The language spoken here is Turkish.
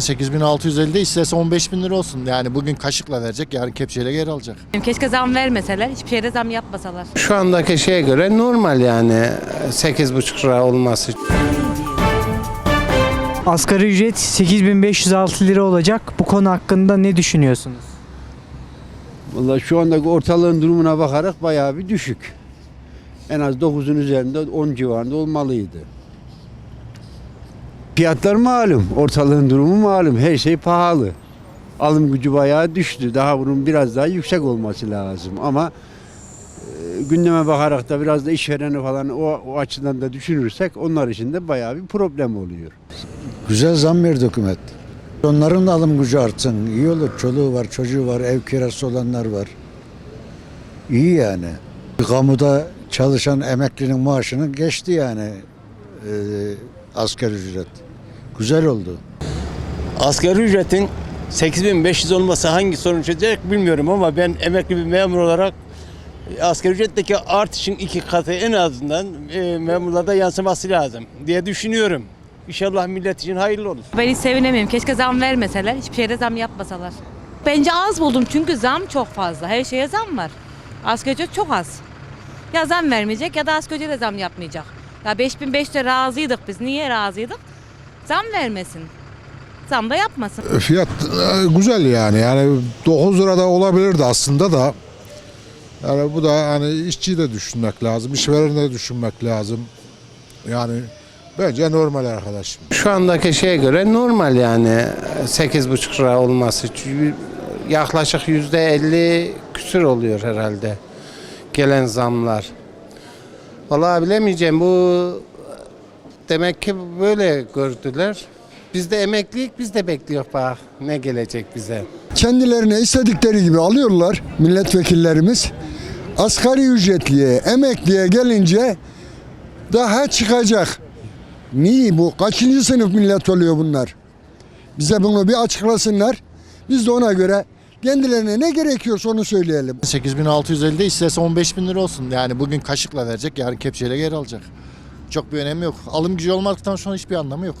8650 de istese 15 bin lira olsun. Yani bugün kaşıkla verecek, yarın kepçeyle geri alacak. Keşke zam vermeseler, hiçbir şeyde zam yapmasalar. Şu andaki şeye göre normal yani 8,5 lira olması. Asgari ücret 8506 lira olacak. Bu konu hakkında ne düşünüyorsunuz? Vallahi şu andaki ortalığın durumuna bakarak bayağı bir düşük. En az 9'un üzerinde 10 civarında olmalıydı. Fiyatlar malum, ortalığın durumu malum. Her şey pahalı. Alım gücü bayağı düştü. Daha bunun biraz daha yüksek olması lazım. Ama e, gündeme bakarak da biraz da işvereni falan o, o açıdan da düşünürsek onlar için de bayağı bir problem oluyor. Güzel zam verdi hükümet. Onların da alım gücü artsın. İyi olur. Çoluğu var, çocuğu var, ev kirası olanlar var. İyi yani. Kamuda çalışan emeklinin maaşını geçti yani e, asgari ücret. Güzel oldu. Asgari ücretin 8500 olması hangi sorun çözecek bilmiyorum ama ben emekli bir memur olarak e, asgari ücretteki artışın iki katı en azından e, memurlarda yansıması lazım diye düşünüyorum. İnşallah millet için hayırlı olur. Ben hiç sevinemiyorum. Keşke zam vermeseler, hiçbir şeyde zam yapmasalar. Bence az buldum çünkü zam çok fazla. Her şeye zam var. Asgari ücret çok az. Ya zam vermeyecek ya da asgari ücrete zam yapmayacak. Ya 5500'e razıydık biz. Niye razıydık? Zam vermesin. Zam da yapmasın. Fiyat e, güzel yani. Yani 9 lirada olabilirdi aslında da. Yani bu da hani işçiyi de düşünmek lazım, işvereni de düşünmek lazım. Yani bence normal arkadaşım. Şu andaki şeye göre normal yani 8,5 lira olması. Çünkü Yaklaşık %50 küsür oluyor herhalde gelen zamlar. Vallahi bilemeyeceğim bu demek ki böyle gördüler. Biz de emekliyik biz de bekliyor bak ne gelecek bize. kendilerine istedikleri gibi alıyorlar milletvekillerimiz. Asgari ücretliye, emekliye gelince daha çıkacak. Niye bu? Kaçıncı sınıf millet oluyor bunlar? Bize bunu bir açıklasınlar. Biz de ona göre kendilerine ne gerekiyorsa onu söyleyelim. 8650 de istese 15 bin lira olsun. Yani bugün kaşıkla verecek, yarın kepçeyle geri alacak. Çok bir önemi yok. Alım gücü olmadıktan sonra hiçbir anlamı yok.